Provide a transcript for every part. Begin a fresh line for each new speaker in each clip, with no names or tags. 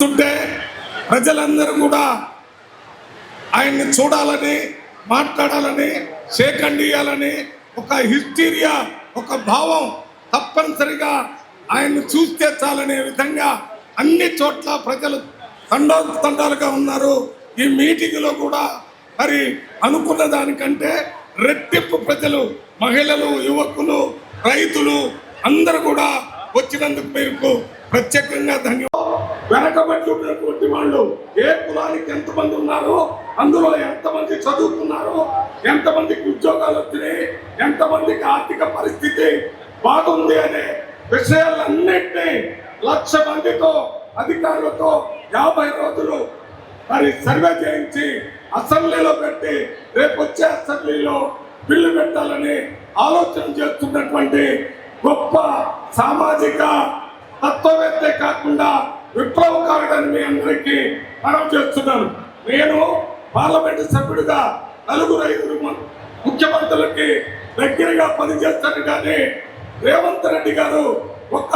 ఉంటే ప్రజలందరూ కూడా ఆయన్ని చూడాలని మాట్లాడాలని సేకండియాలని ఒక హిస్టీరియా ఒక భావం తప్పనిసరిగా ఆయన్ని చూస్తే చాలనే విధంగా అన్ని చోట్ల ప్రజలు తండాలు తండాలుగా ఉన్నారు. ఈ మీటింగ్లో కూడా మరి అనుకున్న దానికంటే రెట్టింపు ప్రజలు మహిళలు యువకులు రైతులు అందరూ కూడా వచ్చినందుకు మీకు ప్రత్యేకంగా ధన్యవాదాలు. వెనకబడి ఉన్నటువంటి వాళ్ళు ఏ కులానికి ఎంతమంది ఉన్నారో అందులో ఎంతమంది చదువుకున్నారో ఎంతమందికి ఉద్యోగాలు వచ్చినాయి ఎంతమందికి ఆర్థిక పరిస్థితి బాగుంది అనే విషయాలన్నింటినీ లక్ష మందితో అధికారులతో యాభై రోజులు మరి సర్వే చేయించి అసెంబ్లీలో పెట్టి రేపు వచ్చే అసెంబ్లీలో బిల్లు పెట్టాలని ఆలోచన చేస్తున్నటువంటి గొప్ప సామాజిక తత్వవేత్తే కాకుండా విప్లవకారుడని మీ అందరికీ మనం చేస్తున్నాను నేను పార్లమెంటు సభ్యుడిగా నలుగురు ఐదుగురు ముఖ్యమంత్రులకి దగ్గరగా పనిచేస్తాను కానీ రేవంత్ రెడ్డి గారు ఒక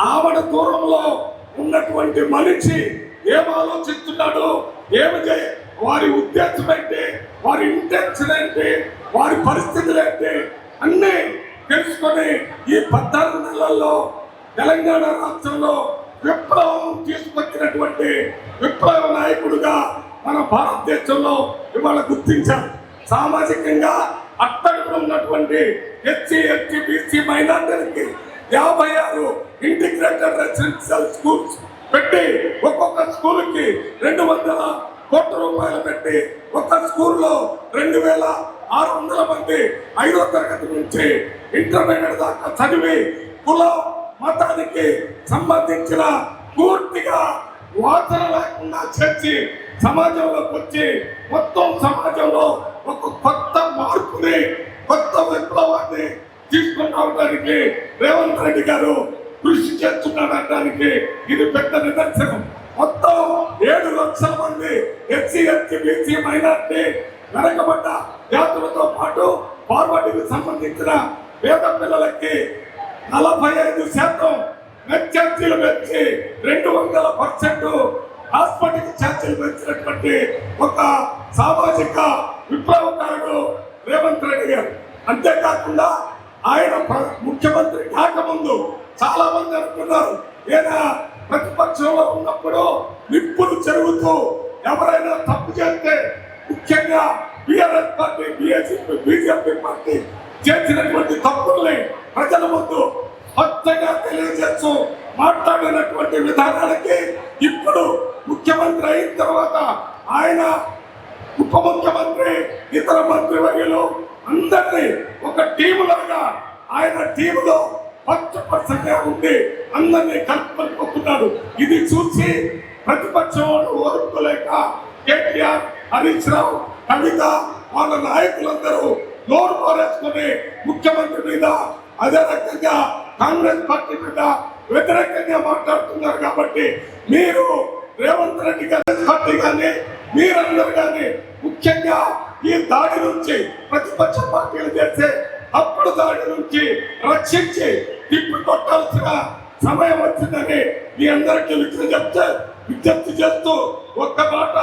ఆవడ దూరంలో ఉన్నటువంటి మనిషి ఏం ఆలోచిస్తున్నాడు? ఏమి చేయ వారి ఉద్దేశం ఏంటి? వారి ఇంటెన్షన్ ఏంటి? వారి పరిస్థితులు ఏంటి? అన్నీ తెలుసుకొని ఈ పద్నాలుగు నెలల్లో తెలంగాణ రాష్ట్రంలో విప్లవం తీసుకొచ్చినటువంటి విప్లవ నాయకుడుగా మన భారతదేశంలో ఇవాళ గుర్తించాం. సామాజికంగా అట్టడుగు ఉన్నటువంటి ఎస్సీ ఎస్టీ బీసీ మైనార్టీలకి యాభై ఆరు ఇంటిగ్రేటెడ్ రెసిడెన్షియల్ స్కూల్స్ పెట్టి ఒక్కొక్క స్కూల్కి రెండు వందల కోట్ల రూపాయలు పెట్టి ఒక స్కూల్లో రెండు వేల ఆరు వందల మంది ఐదో తరగతి నుంచి ఇంటర్మీడియట్ దాకా చదివి కులం మతానికి సంబంధించిన పూర్తిగా వాసన లేకుండా చేర్చి సమాజంలోకి వచ్చి మొత్తం సమాజంలో ఒక కొత్త మార్పుని కొత్త విప్లవాన్ని తీసుకుని రావడానికి రేవంత్ రెడ్డి గారు కృషి చేస్తున్నాడనడానికి ఇది పెద్ద నిదర్శనం. మొత్తం ఏడు లక్షల మంది ఎస్సీ ఎస్టీ బీసీ మైనార్టీ వెనకబడ్డ జాతులతో పాటు ఫార్వర్డ్కి సంబంధించిన పేద పిల్లలకి నలభై ఐదు శాతం నెట్ ఛార్జీలు పెంచి రెండు వందల పర్సెంట్ హాస్పిటల్ ఛార్జీలు పెంచినటువంటి ఒక సామాజిక విప్లవకారుడు రేవంత్ రెడ్డి గారు. అంతేకాకుండా ఆయన ముఖ్యమంత్రి కాకముందు చాలా మంది అనుకున్నారు ఏదైనా ప్రతిపక్షంలో ఉన్నప్పుడు నిప్పులు జరుగుతూ ఎవరైనా తప్పు చేస్తే ముఖ్యంగా BRS party BSP BJP party చేసినటువంటి తప్పుల్ని ప్రజల ముందు స్పష్టంగా తెలియజేస్తూ మాట్లాడినటువంటి విధానాలకి ఇప్పుడు ముఖ్యమంత్రి అయిన తర్వాత ఆయన ఉప ముఖ్యమంత్రి ఇతర మంత్రివర్యులు అందరినీ ఒక టీము లాగా ఆయన టీములో పచ్చపచ్చగా ఉండి అందరినీ కలుపుకొట్టుకున్నాడు. ఇది చూసి ప్రతిపక్షం వాళ్ళు ఓర్పులేక కేటీఆర్ హరీష్ రావు కవిత వాళ్ళ నాయకులందరూ నోరు పారేసుకుని ముఖ్యమంత్రి మీద అదే రకంగా కాంగ్రెస్ పార్టీ మీద వ్యతిరేకంగా మాట్లాడుతున్నారు కాబట్టి మీరు రేవంత్ రెడ్డి గారి పార్టీ కానీ మీరందరూ కానీ ముఖ్యంగా ఈ దాడి నుంచి ప్రతిపక్ష పార్టీలు చేసే అప్పుడు దాడి నుంచి రక్షించి తిప్పి కొట్టాల్సిన సమయం వచ్చిందని మీ అందరికీ విజ్ఞప్తి చెప్తే విజ్ఞప్తి చేస్తూ ఒక్క మాట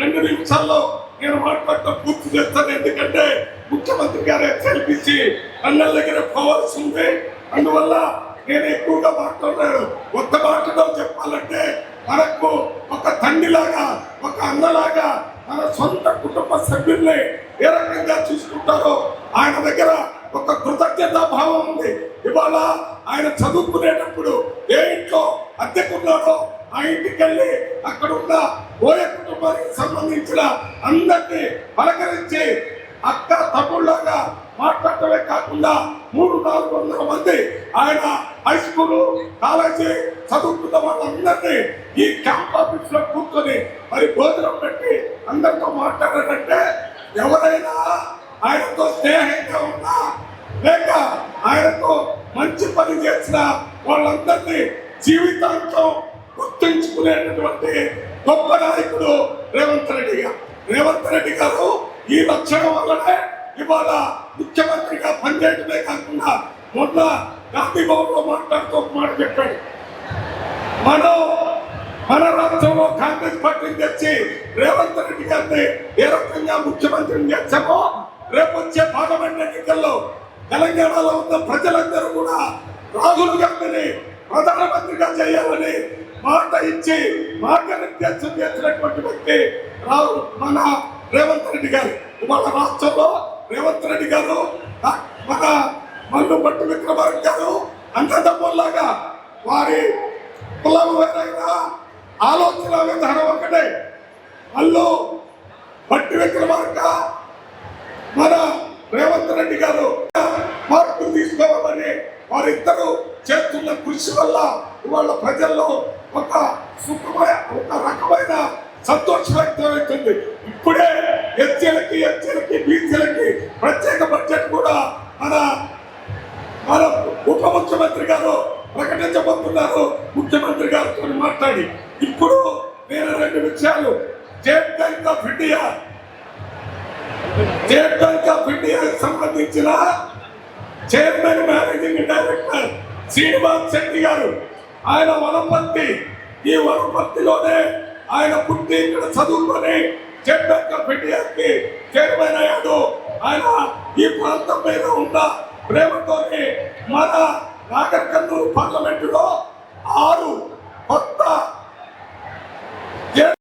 రెండు నిమిషాల్లో నేను మాట్లాడటం పూర్తి చేస్తాను. ఎందుకంటే ముఖ్యమంత్రి గారే సెల్ఫిచ్చి అన్నల దగ్గర పవర్స్ ఉంది అందువల్ల నేను ఎక్కువగా మాట్లాడలేదు. ఒక్క మాటలో చెప్పాలంటే మనకు ఒక తండ్రిలాగా ఒక అన్నలాగా మన సొంత కుటుంబ సభ్యుల్ని ఏ రకంగా చూసుకుంటారో ఆయన దగ్గర ఒక కృతజ్ఞతా భావం ఉంది. ఇవాళ ఆయన చదువుకునేటప్పుడు ఏ ఇంట్లో అద్దెకున్నాడో ఆ ఇంటికి వెళ్ళి అక్కడ ఉన్న ఓయ కుటుంబానికి సంబంధించిన అందరినీ పలకరించి అక్క తమ్ముళ్ళగా మాట్లాడటమే కాకుండా మూడు నాలుగు వందల మంది ఆయన హై స్కూల్ కాలేజీ చదువుకున్న వాళ్ళందరినీ ఈ క్యాంప్ ఆఫీస్లో కూర్చొని మరి భోజనం పెట్టి అందరితో మాట్లాడారంటే ఎవరైనా ఆయనతో స్నేహంగా ఉన్నా లేక ఆయనతో మంచి పని చేసిన వాళ్ళందరినీ జీవితాంతం గుర్తుంచుకునేటటువంటి గొప్ప నాయకుడు రేవంత్ రెడ్డి గారు. రేవంత్ రెడ్డి గారు ఈ లక్షణం వల్లనే ఇవాళ ముఖ్యమంత్రిగా పనిచేయడమే కాకుండా మొన్న గాంధీ భవన్లో మాట్లాడుతూ ఒక మాట చెప్పాడు. మనం మన రాష్ట్రంలో కాంగ్రెస్ పార్టీని తెచ్చి రేవంత్ రెడ్డి గారిని ఏ రకంగా ముఖ్యమంత్రిని చేశామో రేపు వచ్చే పార్లమెంట్ ఎన్నికల్లో తెలంగాణలో ఉన్న ప్రజలందరూ కూడా రాహుల్ గాంధీని ప్రధానమంత్రిగా చేయాలని మాట ఇచ్చి మార్గనిర్దేశం చేసినటువంటి వ్యక్తి రాహుల్ మన రేవంత్ రెడ్డి గారు. ఇవాళ రాష్ట్రంలో రేవంత్ రెడ్డి గారు మన మల్లు పట్టు విక్రమార్క గారు అంతదమ్ముల్లాగా వారి కులం వేరైనా ఆలోచన విధానం ఒకటే. మల్లు పట్టు విక్రమార్క మన రేవంత్ రెడ్డి గారు మార్పులు తీసుకోవాలని వారిద్దరూ చేస్తున్న కృషి వల్ల ఇవాళ ప్రజల్లో ఒక సుఖమైన ఒక రకమైన సంతోషం వ్యక్తమవుతుంది ఇప్పుడే ఎస్సీలకి ఎస్సీలకి బీసీలకి ప్రత్యేక బడ్జెట్ కూడా మన మన ఉప ముఖ్యమంత్రి గారు ప్రకటించబోతున్నారు. ముఖ్యమంత్రి గారితో మాట్లాడి. ఇప్పుడు నేను రెండు విషయాలు. State Bank of India State Bank of ఇండియాకి సంబంధించిన chairman managing director Srinivas Shetty garu. ఆయన వనపర్తి ఈ వనపర్తిలోనే ఆయన పుట్టి ఇక్కడ చదువుకొని స్టేట్ బ్యాంక్ ఆఫ్ ఇండియాకి చైర్మన్ అయ్యాడు ఆయన ఈ ప్రాంతం మీద ఉన్న ప్రేమతోనే మన